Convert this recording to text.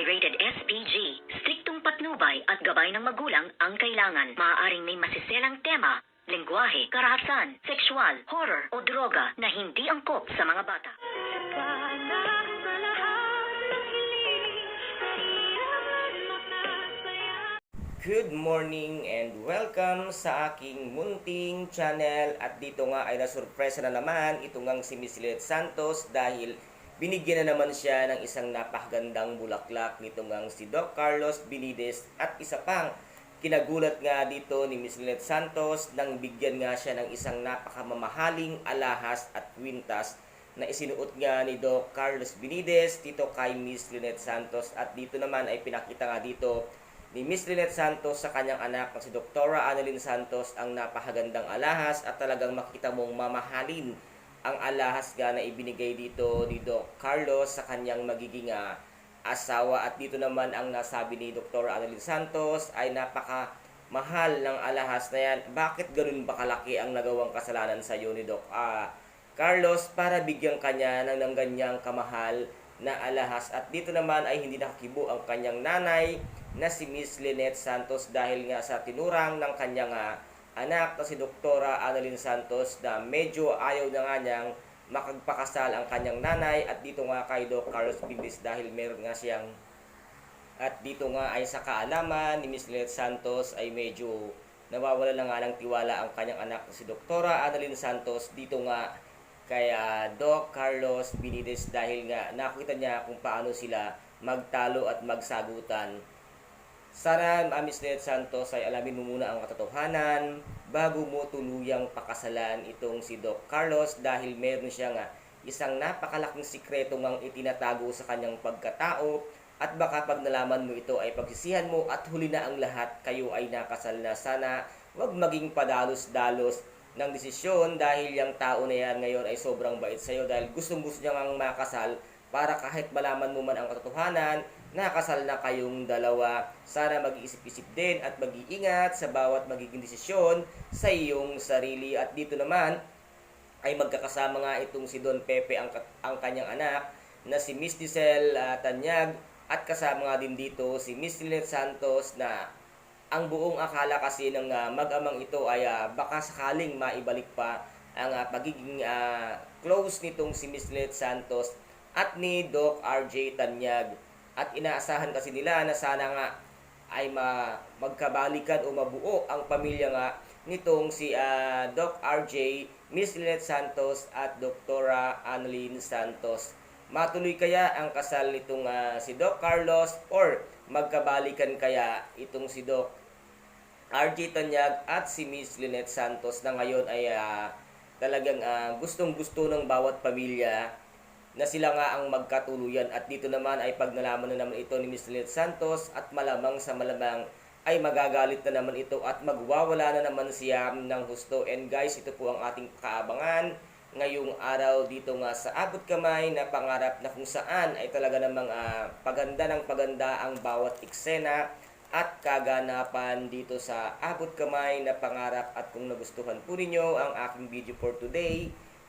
ay rated SPG. Striktong patnubay at gabay ng magulang ang kailangan. Maaaring may masiselang tema, lengguwahe, karahasan, sexual, horror o droga na hindi angkop sa mga bata. Good morning and welcome sa aking munting channel at dito nga ay nasurpresa na naman itong ang si Miss Lilith Santos dahil binigyan na naman siya ng isang napakagandang bulaklak nitong ang si Doc Carlos Binides at isa pang kinagulat nga dito ni Miss Lilith Santos nang bigyan nga siya ng isang napakamamahaling alahas at kwintas na isinuot nga ni Doc Carlos Binides dito kay Miss Lynette Santos. At dito naman ay pinakita nga dito ni Miss Lynette Santos sa kanyang anak na si Doktora Annalyn Santos ang napakagandang alahas at talagang makita mong mamahalin ang alahas nga na ibinigay dito ni Doc Carlos sa kanyang magiging ah, asawa at dito naman ang nasabi ni Dr. Annalyn Santos ay napaka mahal ng alahas na yan. Bakit ganun ba kalaki ang nagawang kasalanan sa iyo ni Doc ah, Carlos para bigyan kanya ng, ng ganyang kamahal na alahas at dito naman ay hindi nakakibo ang kanyang nanay na si Miss Lynette Santos dahil nga sa tinurang ng kanyang ah, anak na si Doktora Annalyn Santos na medyo ayaw na nga niyang makagpakasal ang kanyang nanay at dito nga kay Doc Carlos Bibis dahil meron nga siyang at dito nga ay sa kaalaman ni Miss Lynette Santos ay medyo nawawala na nga ng tiwala ang kanyang anak na si Doktora Annalyn Santos dito nga kay ah, Doc Carlos Binides dahil nga nakita niya kung paano sila magtalo at magsagutan. Sana, uh, Miss Lynette Santos, ay alamin mo muna ang katotohanan bago mo tuluyang pakasalan itong si Doc Carlos dahil meron siya nga isang napakalaking sikreto ngang itinatago sa kanyang pagkatao. At baka pag nalaman mo ito ay pagsisihan mo at huli na ang lahat kayo ay nakasal na. Sana wag maging padalos-dalos ng desisyon dahil yung tao na yan ngayon ay sobrang bait sa'yo dahil gustong gusto niya ngang makasal para kahit malaman mo man ang katotohanan, nakasal na kayong dalawa. Sana mag-iisip-isip din at mag-iingat sa bawat magiging desisyon sa iyong sarili. At dito naman ay magkakasama nga itong si Don Pepe ang, ang kanyang anak na si Miss Giselle ah, Tanyag at kasama nga din dito si Miss Lynette Santos na ang buong akala kasi ng ah, mag-amang ito ay ah, baka sakaling maibalik pa ang ah, pagiging ah, close nitong si Miss Lynette Santos at ni Doc RJ Tanyag. At inaasahan kasi nila na sana nga ay ma magkabalikan o mabuo ang pamilya nga nitong si ah, Doc RJ, Miss Lynette Santos at Doktora Annalyn Santos. Matuloy kaya ang kasal nitong ah, si Doc Carlos or magkabalikan kaya itong si Doc RJ Tanyag at si Miss Lynette Santos na ngayon ay ah, talagang ah, gustong-gusto ng bawat pamilya na sila nga ang magkatuluyan. At dito naman ay pag nalaman na naman ito ni Miss Lynette Santos at malamang sa malamang ay magagalit na naman ito at magwawala na naman siya ng husto. And guys ito po ang ating kaabangan ngayong araw dito nga sa abot kamay na pangarap na kung saan ay talaga namang ah, paganda ng paganda ang bawat eksena at kaganapan dito sa abot kamay na pangarap. At kung nagustuhan po ninyo ang aking video for today